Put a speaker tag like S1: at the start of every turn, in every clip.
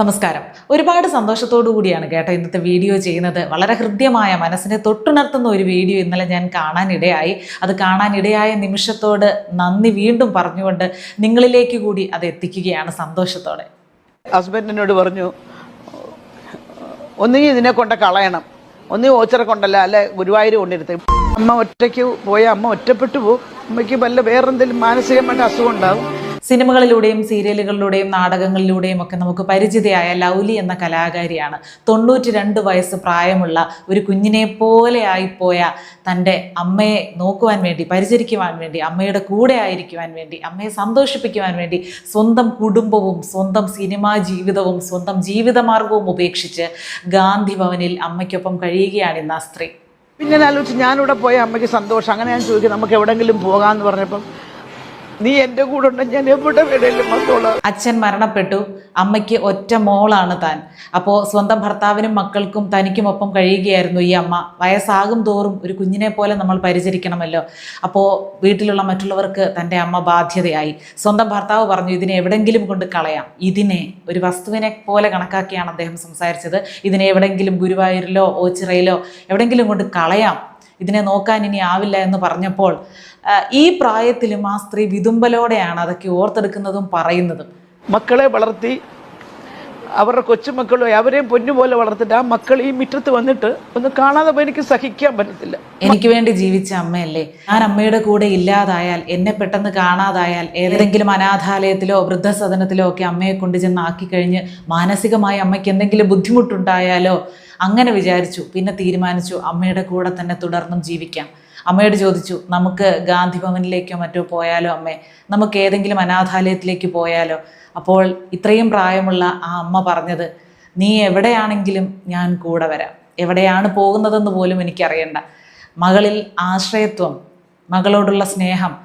S1: നമസ്കാരം. ഒരുപാട് സന്തോഷത്തോടു കൂടിയാണ് കേട്ടോ ഇന്നത്തെ വീഡിയോ ചെയ്യുന്നത്. വളരെ ഹൃദ്യമായ മനസ്സിനെ തൊട്ടുണർത്തുന്ന ഒരു വീഡിയോ ഇന്നലെ ഞാൻ കാണാനിടയായി. അത് കാണാനിടയായ നിമിഷത്തോട് നന്ദി വീണ്ടും പറഞ്ഞുകൊണ്ട് നിങ്ങളിലേക്ക് കൂടി അത് എത്തിക്കുകയാണ് സന്തോഷത്തോടെ.
S2: ഹസ്ബൻഡ് ഹസ്ബൻഡിനോട് പറഞ്ഞു ഒന്നുകിൽ ഇതിനെ കൊണ്ട് കളയണം. ഒന്നീ ഓച്ചറ കൊണ്ടല്ല അല്ലെ ഗുരുവായൂർ കൊണ്ടിരുത്തി. അമ്മ ഒറ്റയ്ക്ക് പോയ അമ്മ ഒറ്റപ്പെട്ടു പോകും. അമ്മയ്ക്ക് വല്ല വേറെന്തെങ്കിലും മാനസികമായിട്ട് അസുഖം ഉണ്ടാവും.
S1: സിനിമകളിലൂടെയും സീരിയലുകളിലൂടെയും നാടകങ്ങളിലൂടെയും ഒക്കെ നമുക്ക് പരിചിതയായ ലൗലി എന്ന കലാകാരിയാണ്. തൊണ്ണൂറ്റി രണ്ട് വയസ്സ് പ്രായമുള്ള ഒരു കുഞ്ഞിനെ പോലെ ആയിപ്പോയ തന്റെ അമ്മയെ നോക്കുവാൻ വേണ്ടി പരിചരിക്കുവാൻ വേണ്ടി അമ്മയുടെ കൂടെ ആയിരിക്കുവാൻ വേണ്ടി അമ്മയെ സന്തോഷിപ്പിക്കുവാൻ വേണ്ടി സ്വന്തം കുടുംബവും സ്വന്തം സിനിമാ ജീവിതവും സ്വന്തം ജീവിതമാർഗവും ഉപേക്ഷിച്ച് ഗാന്ധി ഭവനിൽ അമ്മയ്ക്കൊപ്പം കഴിയുകയാണ് ഇന്ന് ആ സ്ത്രീ.
S2: പിന്നെ ആലോചിച്ച് ഞാനിവിടെ പോയ അമ്മയ്ക്ക് സന്തോഷം. അങ്ങനെ ഞാൻ ചോദിക്കും നമുക്ക് എവിടെങ്കിലും പോകാമെന്ന് പറഞ്ഞപ്പം നീ എന്റെ കൂടെ ഞാൻ എവിടെ വേണേലും വന്നോളാം.
S1: അച്ഛൻ മരണപ്പെട്ടു. അമ്മയ്ക്ക് ഒറ്റ മോളാണ് താൻ. അപ്പോൾ സ്വന്തം ഭർത്താവിനും മക്കൾക്കും തനിക്കുമൊപ്പം കഴിയുകയായിരുന്നു ഈ അമ്മ. വയസ്സാകും തോറും ഒരു കുഞ്ഞിനെ പോലെ നമ്മൾ പരിചരിക്കണമല്ലോ. അപ്പോൾ വീട്ടിലുള്ള മറ്റുള്ളവർക്ക് തന്റെ അമ്മ ബാധ്യതയായി. സ്വന്തം ഭർത്താവ് പറഞ്ഞു ഇതിനെ എവിടെങ്കിലും കൊണ്ട് കളയാം. ഇതിനെ ഒരു വസ്തുവിനെ പോലെ കണക്കാക്കിയാണ് അദ്ദേഹം സംസാരിച്ചത്. ഇതിനെ എവിടെങ്കിലും ഗുരുവായൂരിലോ ഓച്ചിറയിലോ എവിടെങ്കിലും കൊണ്ട് കളയാം. ഇതിനെ നോക്കാൻ ഇനി ആവില്ല എന്ന് പറഞ്ഞപ്പോൾ ഈ പ്രായത്തിലും ആ സ്ത്രീ വിതുമ്പലോടെയാണ് അതൊക്കെ ഓർത്തെടുക്കുന്നതും പറയുന്നതും.
S2: മക്കളെ വളർത്തി അവരുടെ കൊച്ചുമക്കളും അവരെയും പൊന്നുപോലെ വളർത്തിട്ട് ആ മക്കൾ ഈ മുറ്റത്ത് വന്നിട്ട് ഒന്ന് കാണാതെ പോയി എനിക്ക് സഹിക്കാൻ പറ്റത്തില്ല.
S1: എനിക്ക് വേണ്ടി ജീവിച്ച അമ്മയല്ലേ? ഞാൻ അമ്മയുടെ കൂടെ ഇല്ലാതായാൽ എന്നെ പെട്ടെന്ന് കാണാതായാൽ ഏതെങ്കിലും അനാഥാലയത്തിലോ വൃദ്ധസദനത്തിലോ ഒക്കെ അമ്മയെ കൊണ്ടുചെന്ന് ആക്കി കഴിഞ്ഞ് മാനസികമായി അമ്മയ്ക്ക് എന്തെങ്കിലും ബുദ്ധിമുട്ടുണ്ടായാലോ അങ്ങനെ വിചാരിച്ചു. പിന്നെ തീരുമാനിച്ചു അമ്മയുടെ കൂടെ തന്നെ തുടർന്നും ജീവിക്കാം. അമ്മയോട് ചോദിച്ചു നമുക്ക് ഗാന്ധി ഭവനിലേക്കോ മറ്റോ പോയാലോ അമ്മേ? നമുക്ക് ഏതെങ്കിലും അനാഥാലയത്തിലേക്ക് പോയാലോ? അപ്പോൾ ഇത്രയും പ്രായമുള്ള ആ അമ്മ പറഞ്ഞത് നീ എവിടെയാണെങ്കിലും ഞാൻ കൂടെ വരാം. എവിടെയാണ് പോകുന്നതെന്ന് പോലും എനിക്കറിയണ്ട. മകളിൽ ആശ്രയത്വം മകളോടുള്ള സ്നേഹം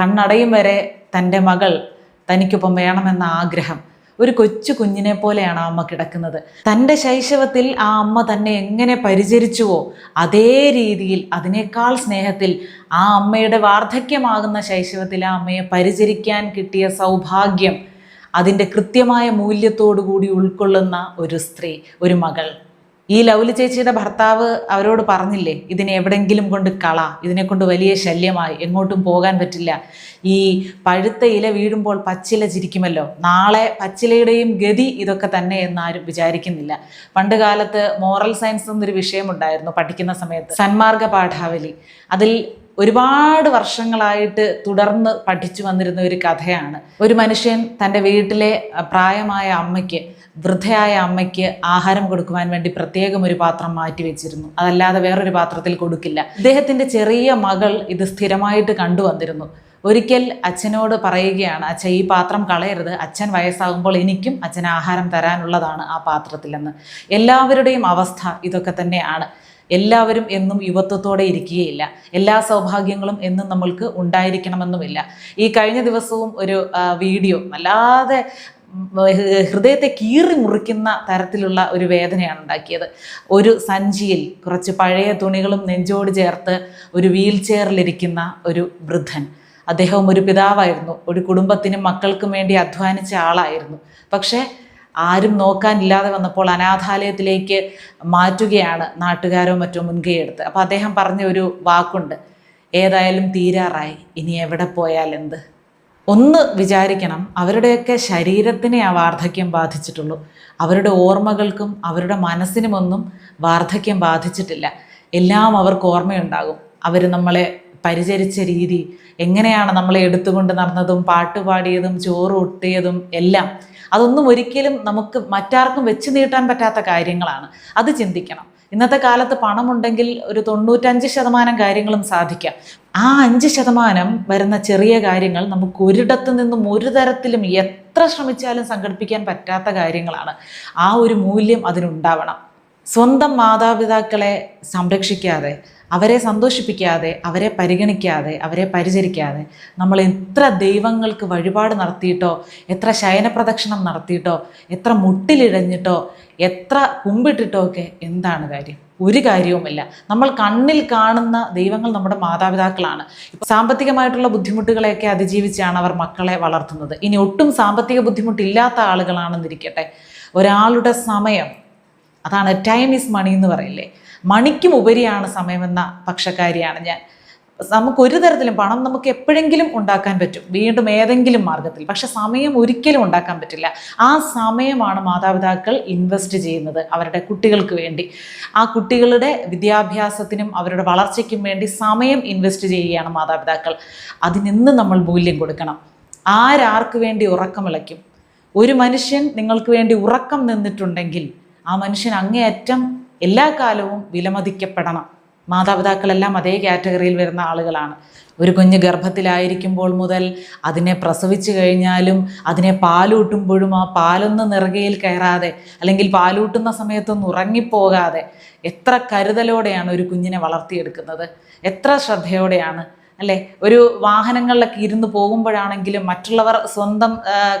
S1: കണ്ണടയും വരെ തന്റെ മകൾ തനിക്കൊപ്പം വേണമെന്ന ആഗ്രഹം. ഒരു കൊച്ചു കുഞ്ഞിനെ പോലെയാണ് ആ അമ്മ കിടക്കുന്നത്. തന്റെ ശൈശവത്തിൽ ആ അമ്മ തന്നെ എങ്ങനെ പരിചരിച്ചുവോ അതേ രീതിയിൽ അതിനേക്കാൾ സ്നേഹത്തിൽ ആ അമ്മയുടെ വാർദ്ധക്യമാകുന്ന ശൈശവത്തിൽ ആ അമ്മയെ പരിചരിക്കാൻ കിട്ടിയ സൗഭാഗ്യം അതിന്റെ കൃത്യമായ മൂല്യത്തോടു കൂടി ഉൾക്കൊള്ളുന്ന ഒരു സ്ത്രീ ഒരു മകൾ. ഈ ലൗലി ചേച്ചിയുടെ ഭർത്താവ് അവരോട് പറഞ്ഞില്ലേ ഇതിനെ എവിടെങ്കിലും കൊണ്ട് കള. ഇതിനെ കൊണ്ട് വലിയ ശല്യമായി. എങ്ങോട്ടും പോകാൻ പറ്റില്ല. ഈ പഴുത്ത ഇല വീഴുമ്പോൾ പച്ചില ചിരിക്കുമല്ലോ. നാളെ പച്ചിലയുടെയും ഗതി ഇതൊക്കെ തന്നെ എന്നാരും വിചാരിക്കുന്നില്ല. പണ്ട് കാലത്ത് മോറൽ സയൻസ് എന്നൊരു വിഷയമുണ്ടായിരുന്നു പഠിക്കുന്ന സമയത്ത്. സന്മാർഗ പാഠാവലി. അതിൽ ഒരുപാട് വർഷങ്ങളായിട്ട് തുടർന്ന് പഠിച്ചു വന്നിരുന്ന ഒരു കഥയാണ്. ഒരു മനുഷ്യൻ തന്റെ വീട്ടിലെ പ്രായമായ അമ്മയ്ക്ക് വൃദ്ധയായ അമ്മയ്ക്ക് ആഹാരം കൊടുക്കുവാൻ വേണ്ടി പ്രത്യേകം ഒരു പാത്രം മാറ്റി വെച്ചിരുന്നു. അതല്ലാതെ വേറൊരു പാത്രത്തിൽ കൊടുക്കില്ല. ഇദ്ദേഹത്തിന്റെ ചെറിയ മകൾ ഇത് സ്ഥിരമായിട്ട് കണ്ടുവന്നിരുന്നു ഒരിക്കൽ അച്ഛനോട് പറയുകയാണ് അച്ഛൻ ഈ പാത്രം കളയരുത്. അച്ഛൻ വയസ്സാകുമ്പോൾ എനിക്കും അച്ഛൻ ആഹാരം തരാനുള്ളതാണ് ആ പാത്രത്തിലെന്ന്. എല്ലാവരുടെയും അവസ്ഥ ഇതൊക്കെ തന്നെയാണ്. എല്ലാവരും എന്നും യുവത്വത്തോടെ ഇരിക്കുകയില്ല. എല്ലാ സൗഭാഗ്യങ്ങളും എന്നും നമ്മൾക്ക് ഉണ്ടായിരിക്കണമെന്നുമില്ല. ഈ കഴിഞ്ഞ ദിവസവും ഒരു വീഡിയോ വല്ലാതെ ഹൃദയത്തെ കീറി മുറിക്കുന്ന തരത്തിലുള്ള ഒരു വേദനയാണ് ഉണ്ടാക്കിയത്. ഒരു സഞ്ചിയിൽ കുറച്ച് പഴയ തുണികളും നെഞ്ചോട് ചേർത്ത് ഒരു വീൽ ചെയറിലിരിക്കുന്ന ഒരു വൃദ്ധൻ. അദ്ദേഹം ഒരു പിതാവായിരുന്നു. ഒരു കുടുംബത്തിനും മക്കൾക്കും വേണ്ടി അധ്വാനിച്ച ആളായിരുന്നു. പക്ഷേ ആരും നോക്കാനില്ലാതെ വന്നപ്പോൾ അനാഥാലയത്തിലേക്ക് മാറ്റുകയാണ് നാട്ടുകാരോ മറ്റോ മുൻകൈയെടുത്ത് അപ്പോൾ അദ്ദേഹം പറഞ്ഞ ഒരു വാക്കുണ്ട് ഏതായാലും തീരാറായി ഇനി എവിടെ പോയാൽ എന്ത്? ഒന്ന് വിചാരിക്കണം അവരുടെയൊക്കെ ശരീരത്തിനെ ആ വാർദ്ധക്യം ബാധിച്ചിട്ടുള്ളൂ. അവരുടെ ഓർമ്മകൾക്കും അവരുടെ മനസ്സിനുമൊന്നും വാർദ്ധക്യം ബാധിച്ചിട്ടില്ല. എല്ലാം അവർക്ക് ഓർമ്മയുണ്ടാകും. അവർ നമ്മളെ പരിചരിച്ച രീതി എങ്ങനെയാണ് നമ്മളെ എടുത്തുകൊണ്ട് നടന്നതും പാട്ടുപാടിയതും ചോറ് ഒട്ടിയതും എല്ലാം അതൊന്നും ഒരിക്കലും നമുക്ക് മറ്റാർക്കും വെച്ച് നീട്ടാൻ പറ്റാത്ത കാര്യങ്ങളാണ്. അത് ചിന്തിക്കണം. ഇന്നത്തെ കാലത്ത് പണമുണ്ടെങ്കിൽ ഒരു തൊണ്ണൂറ്റഞ്ച് ശതമാനം കാര്യങ്ങളും സാധിക്കാം. ആ അഞ്ച് ശതമാനം വരുന്ന ചെറിയ കാര്യങ്ങൾ നമുക്ക് ഒരിടത്തു നിന്നും ഒരു തരത്തിലും എത്ര ശ്രമിച്ചാലും സംഘടിപ്പിക്കാൻ പറ്റാത്ത കാര്യങ്ങളാണ്. ആ ഒരു മൂല്യം അതിനുണ്ടാവണം. സ്വന്തം മാതാപിതാക്കളെ സംരക്ഷിക്കാതെ അവരെ സന്തോഷിപ്പിക്കാതെ അവരെ പരിഗണിക്കാതെ അവരെ പരിചരിക്കാതെ നമ്മൾ എത്ര ദൈവങ്ങൾക്ക് വഴിപാട് നടത്തിയിട്ടോ എത്ര ശയനപ്രദക്ഷിണം നടത്തിയിട്ടോ എത്ര മുട്ടിലിഴഞ്ഞിട്ടോ എത്ര കുമ്പിട്ടിട്ടോ ഒക്കെ എന്താണ് കാര്യം? ഒരു കാര്യവുമില്ല. നമ്മൾ കണ്ണിൽ കാണുന്ന ദൈവങ്ങൾ നമ്മുടെ മാതാപിതാക്കളാണ്. സാമ്പത്തികമായിട്ടുള്ള ബുദ്ധിമുട്ടുകളെയൊക്കെ അതിജീവിച്ചാണ് അവർ മക്കളെ വളർത്തുന്നത്. ഇനി ഒട്ടും സാമ്പത്തിക ബുദ്ധിമുട്ടില്ലാത്ത ആളുകളാണെന്നിരിക്കട്ടെ. ഒരാളുടെ സമയം അതാണ് ടൈം ഈസ് മണി എന്ന് പറയില്ലേ? മണിക്കും ഉപരിയാണ് സമയമെന്ന പക്ഷക്കാരിയാണ് ഞാൻ. നമുക്ക് ഒരു തരത്തിലും പണം നമുക്ക് എപ്പോഴെങ്കിലും ഉണ്ടാക്കാൻ പറ്റും. വീണ്ടും ഏതെങ്കിലും മാർഗത്തിൽ. പക്ഷെ സമയം ഒരിക്കലും ഉണ്ടാക്കാൻ പറ്റില്ല. ആ സമയമാണ് മാതാപിതാക്കൾ ഇൻവെസ്റ്റ് ചെയ്യുന്നത് അവരുടെ കുട്ടികൾക്ക് വേണ്ടി. ആ കുട്ടികളുടെ വിദ്യാഭ്യാസത്തിനും അവരുടെ വളർച്ചയ്ക്കും വേണ്ടി സമയം ഇൻവെസ്റ്റ് ചെയ്യുകയാണ് മാതാപിതാക്കൾ. അതിനിന്ന് നമ്മൾ മൂല്യം കൊടുക്കണം. ആരാർക്ക് വേണ്ടി ഉറക്കമിളയ്ക്കും ഒരു മനുഷ്യൻ നിങ്ങൾക്ക് വേണ്ടി ഉറക്കം നിന്നിട്ടുണ്ടെങ്കിൽ ആ മനുഷ്യൻ അങ്ങേയറ്റം എല്ലാ കാലവും വിലമതിക്കപ്പെടണം. മാതാപിതാക്കളെല്ലാം അതേ കാറ്റഗറിയിൽ വരുന്ന ആളുകളാണ്. ഒരു കുഞ്ഞ് ഗർഭത്തിലായിരിക്കുമ്പോൾ മുതൽ അതിനെ പ്രസവിച്ചു കഴിഞ്ഞാലും അതിനെ പാലൂട്ടുമ്പോഴും ആ പാലൊന്ന് നിറകയിൽ കയറാതെ അല്ലെങ്കിൽ പാലൂട്ടുന്ന സമയത്തൊന്ന് ഉറങ്ങിപ്പോകാതെ എത്ര കരുതലോടെയാണ് ഒരു കുഞ്ഞിനെ വളർത്തിയെടുക്കുന്നത്. എത്ര ശ്രദ്ധയോടെയാണ് അല്ലേ? ഒരു വാഹനങ്ങളിലൊക്കെ ഇരുന്ന് പോകുമ്പോഴാണെങ്കിലും മറ്റുള്ളവർ സ്വന്തം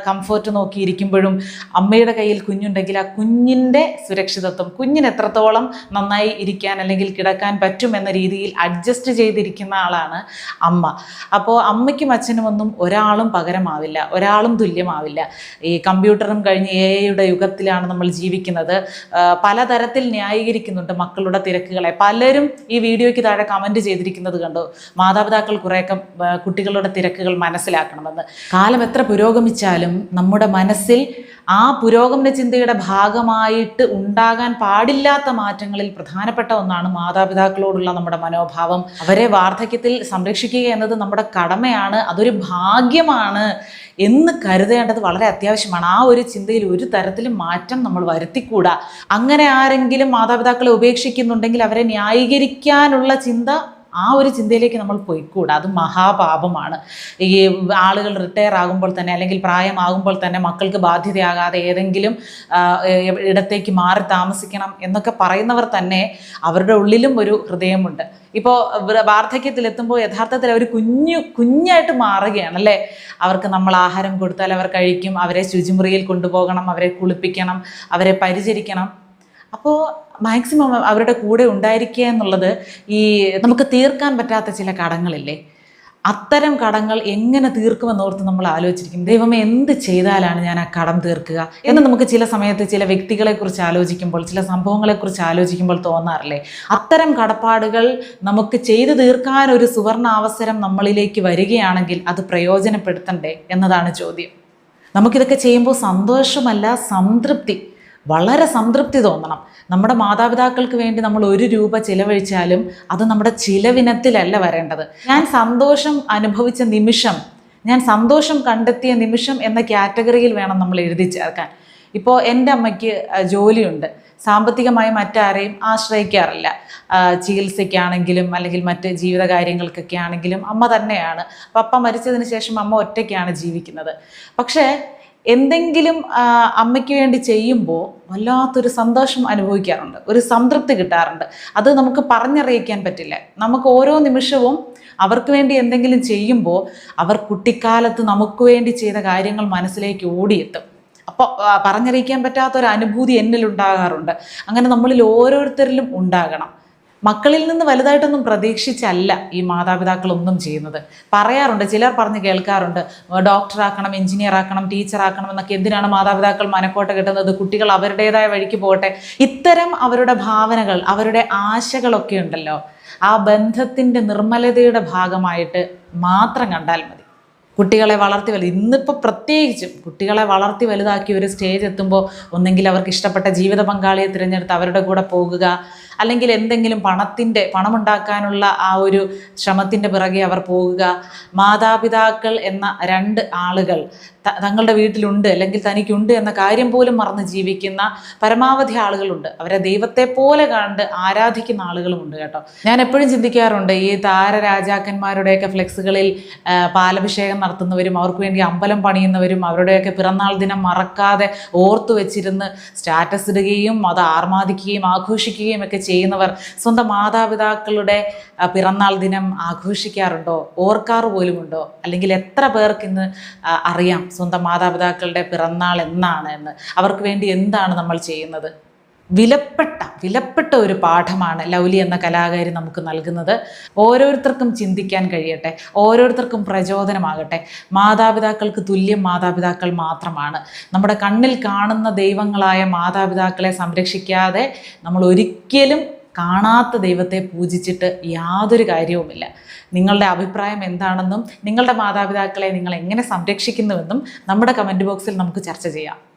S1: കംഫർട്ട് നോക്കിയിരിക്കുമ്പോഴും അമ്മയുടെ കയ്യിൽ കുഞ്ഞുണ്ടെങ്കിൽ ആ കുഞ്ഞിന്റെ സുരക്ഷിതത്വം കുഞ്ഞിന് എത്രത്തോളം നന്നായി ഇരിക്കാൻ അല്ലെങ്കിൽ കിടക്കാൻ പറ്റും എന്ന രീതിയിൽ അഡ്ജസ്റ്റ് ചെയ്തിരിക്കുന്ന ആളാണ് അമ്മ. അപ്പോൾ അമ്മയ്ക്കും അച്ഛനും ഒന്നും ഒരാളും പകരമാവില്ല ഒരാളും തുല്യമാവില്ല. ഈ കമ്പ്യൂട്ടറും കഴിഞ്ഞ് എ ഐയുടെ യുഗത്തിലാണ് നമ്മൾ ജീവിക്കുന്നത്. പലതരത്തിൽ ന്യായീകരിക്കുന്നുണ്ട് മക്കളുടെ തിരക്കുകളെ. പലരും ഈ വീഡിയോയ്ക്ക് താഴെ കമന്റ് ചെയ്തിരിക്കുന്നത് കണ്ടു. മാതാപിതാക്കൾ കുറേയൊക്കെ ആ, കുട്ടികളുടെ തിരക്കുകൾ മനസ്സിലാക്കണമെന്ന്. കാലം എത്ര പുരോഗമിച്ചാലും നമ്മുടെ മനസ്സിൽ ആ പുരോഗമന ചിന്തയുടെ ഭാഗമായിട്ട് ഉണ്ടാകാൻ പാടില്ലാത്ത മാറ്റങ്ങളിൽ പ്രധാനപ്പെട്ട ഒന്നാണ് മാതാപിതാക്കളോടുള്ള നമ്മുടെ മനോഭാവം. അവരെ വാർദ്ധക്യത്തിൽ സംരക്ഷിക്കുക എന്നത് നമ്മുടെ കടമയാണ് അതൊരു ഭാഗ്യമാണ് എന്ന് കരുതേണ്ടത് വളരെ അത്യാവശ്യമാണ്. ആ ഒരു ചിന്തയിൽ ഒരു തരത്തിലും മാറ്റം നമ്മൾ വരുത്തിക്കൂടാ. അങ്ങനെ ആരെങ്കിലും മാതാപിതാക്കളെ ഉപേക്ഷിക്കുന്നുണ്ടെങ്കിൽ അവരെ ന്യായീകരിക്കാനുള്ള ചിന്ത ആ ഒരു ചിന്തയിലേക്ക് നമ്മൾ പോയിക്കൂടാ. അത് മഹാപാപമാണ്. ഈ ആളുകൾ റിട്ടയർ ആകുമ്പോൾ തന്നെ അല്ലെങ്കിൽ പ്രായമാകുമ്പോൾ തന്നെ മക്കൾക്ക് ബാധ്യതയാകാതെ ഏതെങ്കിലും ഇടത്തേക്ക് മാറി താമസിക്കണം എന്നൊക്കെ പറയുന്നവർ തന്നെ അവരുടെ ഉള്ളിലും ഒരു ഹൃദയമുണ്ട്. ഇപ്പോൾ വാർദ്ധക്യത്തിലെത്തുമ്പോൾ യഥാർത്ഥത്തിൽ അവർ കുഞ്ഞു കുഞ്ഞായിട്ട് മാറുകയാണ് അല്ലേ? അവർക്ക് നമ്മൾ ആഹാരം കൊടുത്താൽ അവർ കഴിക്കും അവരെ ശുചിമുറിയിൽ കൊണ്ടുപോകണം അവരെ കുളിപ്പിക്കണം അവരെ പരിചരിക്കണം. അപ്പോൾ മാക്സിമം അവരുടെ കൂടെ ഉണ്ടായിരിക്കുക എന്നുള്ളത് ഈ നമുക്ക് തീർക്കാൻ പറ്റാത്ത ചില കടങ്ങളില്ലേ? അത്തരം കടങ്ങൾ എങ്ങനെ തീർക്കുമെന്നോർത്ത് നമ്മൾ ആലോചിച്ചിരിക്കും. ദൈവമേ എന്ത് ചെയ്താലാണ് ഞാൻ ആ കടം തീർക്കുക? എന്ന് നമുക്ക് ചില സമയത്ത് ചില വ്യക്തികളെക്കുറിച്ച് ആലോചിക്കുമ്പോൾ ചില സംഭവങ്ങളെക്കുറിച്ച് ആലോചിക്കുമ്പോൾ തോന്നാറില്ലേ? അത്തരം കടപ്പാടുകൾ നമുക്ക് ചെയ്തു തീർക്കാൻ ഒരു സുവർണ അവസരം നമ്മളിലേക്ക് വരികയാണെങ്കിൽ അത് പ്രയോജനപ്പെടുത്തണ്ടേ എന്നതാണ് ചോദ്യം. നമുക്കിതൊക്കെ ചെയ്യുമ്പോൾ സന്തോഷമല്ല സംതൃപ്തി. വളരെ സംതൃപ്തി തോന്നണം. നമ്മുടെ മാതാപിതാക്കൾക്ക് വേണ്ടി നമ്മൾ ഒരു രൂപ ചിലവഴിച്ചാലും അത് നമ്മുടെ ചിലവിനത്തിലല്ല വരേണ്ടത്. ഞാൻ സന്തോഷം അനുഭവിച്ച നിമിഷം ഞാൻ സന്തോഷം കണ്ടെത്തിയ നിമിഷം എന്ന കാറ്റഗറിയിൽ വേണം നമ്മൾ എഴുതി ചേർക്കാൻ. ഇപ്പോൾ എന്റെ അമ്മയ്ക്ക് ജോലിയുണ്ട്. സാമ്പത്തികമായി മറ്റാരെയും ആശ്രയിക്കാറില്ല. ചികിത്സയ്ക്കാണെങ്കിലും അല്ലെങ്കിൽ മറ്റ് ജീവിത കാര്യങ്ങൾക്കൊക്കെ ആണെങ്കിലും അമ്മ തന്നെയാണ്. പപ്പ മരിച്ചതിന് ശേഷം അമ്മ ഒറ്റയ്ക്കാണ് ജീവിക്കുന്നത്. പക്ഷേ എന്തെങ്കിലും അമ്മയ്ക്ക് വേണ്ടി ചെയ്യുമ്പോൾ വല്ലാത്തൊരു സന്തോഷം അനുഭവിക്കാറുണ്ട്. ഒരു സംതൃപ്തി കിട്ടാറുണ്ട്. അത് നമുക്ക് പറഞ്ഞറിയിക്കാൻ പറ്റില്ല. നമുക്ക് ഓരോ നിമിഷവും അവർക്ക് വേണ്ടി എന്തെങ്കിലും ചെയ്യുമ്പോൾ അവർ കുട്ടിക്കാലത്ത് നമുക്ക് വേണ്ടി ചെയ്ത കാര്യങ്ങൾ മനസ്സിലേക്ക് ഓടിയെത്തും. അപ്പോൾ പറഞ്ഞറിയിക്കാൻ പറ്റാത്ത ഒരു അനുഭൂതി എന്നിൽ ഉണ്ടാകാറുണ്ട് അങ്ങനെ നമ്മളിൽ ഓരോരുത്തരിലും ഉണ്ടാകണം. മക്കളിൽ നിന്ന് വലുതായിട്ടൊന്നും പ്രതീക്ഷിച്ചല്ല ഈ മാതാപിതാക്കളൊന്നും ചെയ്യുന്നത്. പറയാറുണ്ട് ചിലർ പറഞ്ഞ് കേൾക്കാറുണ്ട് ഡോക്ടറാക്കണം എഞ്ചിനീയർ ആക്കണം ടീച്ചർ ആക്കണം എന്നൊക്കെ എന്തിനാണ് മാതാപിതാക്കൾ മനക്കോട്ട കിട്ടുന്നത്? കുട്ടികൾ അവരുടേതായ വഴിക്ക് പോകട്ടെ. ഇത്തരം അവരുടെ ഭാവനകൾ അവരുടെ ആശകളൊക്കെ ഉണ്ടല്ലോ ആ ബന്ധത്തിന്റെ നിർമ്മലതയുടെ ഭാഗമായിട്ട് മാത്രം കണ്ടാൽ മതി. കുട്ടികളെ വളർത്തി വലുത്. ഇന്നിപ്പോൾ പ്രത്യേകിച്ചും കുട്ടികളെ വളർത്തി വലുതാക്കി ഒരു സ്റ്റേജ് എത്തുമ്പോൾ ഒന്നെങ്കിൽ അവർക്ക് ഇഷ്ടപ്പെട്ട ജീവിത പങ്കാളിയെ തിരഞ്ഞെടുത്ത് അവരുടെ കൂടെ പോകുക. അല്ലെങ്കിൽ എന്തെങ്കിലും പണത്തിന്റെ പണമുണ്ടാക്കാനുള്ള ആ ഒരു ശ്രമത്തിന്റെ പിറകെ അവർ പോകുക. മാതാപിതാക്കൾ എന്ന രണ്ട് ആളുകൾ തങ്ങളുടെ വീട്ടിലുണ്ട് അല്ലെങ്കിൽ തനിക്കുണ്ട് എന്ന കാര്യം പോലും മറന്ന് ജീവിക്കുന്ന പരമാവധി ആളുകളുണ്ട്. അവരെ ദൈവത്തെ പോലെ കണ്ട് ആരാധിക്കുന്ന ആളുകളുമുണ്ട് കേട്ടോ. ഞാൻ എപ്പോഴും ചിന്തിക്കാറുണ്ട് ഈ താരരാജാക്കന്മാരുടെയൊക്കെ ഫ്ലെക്സുകളിൽ പാലഭിഷേകം നടത്തുന്നവരും അവർക്ക് വേണ്ടി അമ്പലം പണിയുന്നവരും അവരുടെയൊക്കെ പിറന്നാൾ ദിനം മറക്കാതെ ഓർത്തു വെച്ചിരുന്ന് സ്റ്റാറ്റസ് ഇടുകയും അത് ആർമാദിക്കുകയും ആഘോഷിക്കുകയും ഒക്കെ ചെയ്യുന്നവർ സ്വന്തം മാതാപിതാക്കളുടെ പിറന്നാൾ ദിനം ആഘോഷിക്കാറുണ്ടോ? ഓർക്കാറ് പോലുമുണ്ടോ അല്ലെങ്കിൽ എത്ര പേർക്ക് ഇന്ന് അറിയാം? സ്വന്തം മാതാപിതാക്കളുടെ പിറന്നാൾ എന്നാണ് എന്ന്. അവർക്ക് വേണ്ടി എന്താണ് നമ്മൾ ചെയ്യുന്നത്? വിലപ്പെട്ട വിലപ്പെട്ട ഒരു പാഠമാണ് ലൗലി എന്ന കലാകാരി നമുക്ക് നൽകുന്നത്. ഓരോരുത്തർക്കും ചിന്തിക്കാൻ കഴിയട്ടെ ഓരോരുത്തർക്കും പ്രചോദനമാകട്ടെ. മാതാപിതാക്കൾക്ക് തുല്യം മാതാപിതാക്കൾ മാത്രമാണ്. നമ്മുടെ കണ്ണിൽ കാണുന്ന ദൈവങ്ങളായ മാതാപിതാക്കളെ സംരക്ഷിക്കാതെ നമ്മൾ ഒരിക്കലും കാണാത്ത ദൈവത്തെ പൂജിച്ചിട്ട് യാതൊരു കാര്യവുമില്ല. നിങ്ങളുടെ അഭിപ്രായം എന്താണെന്നും നിങ്ങളുടെ മാതാപിതാക്കളെ നിങ്ങൾ എങ്ങനെ സംരക്ഷിക്കുന്നുവെന്നും നമ്മുടെ കമന്റ് ബോക്സിൽ നമുക്ക് ചർച്ച ചെയ്യാം.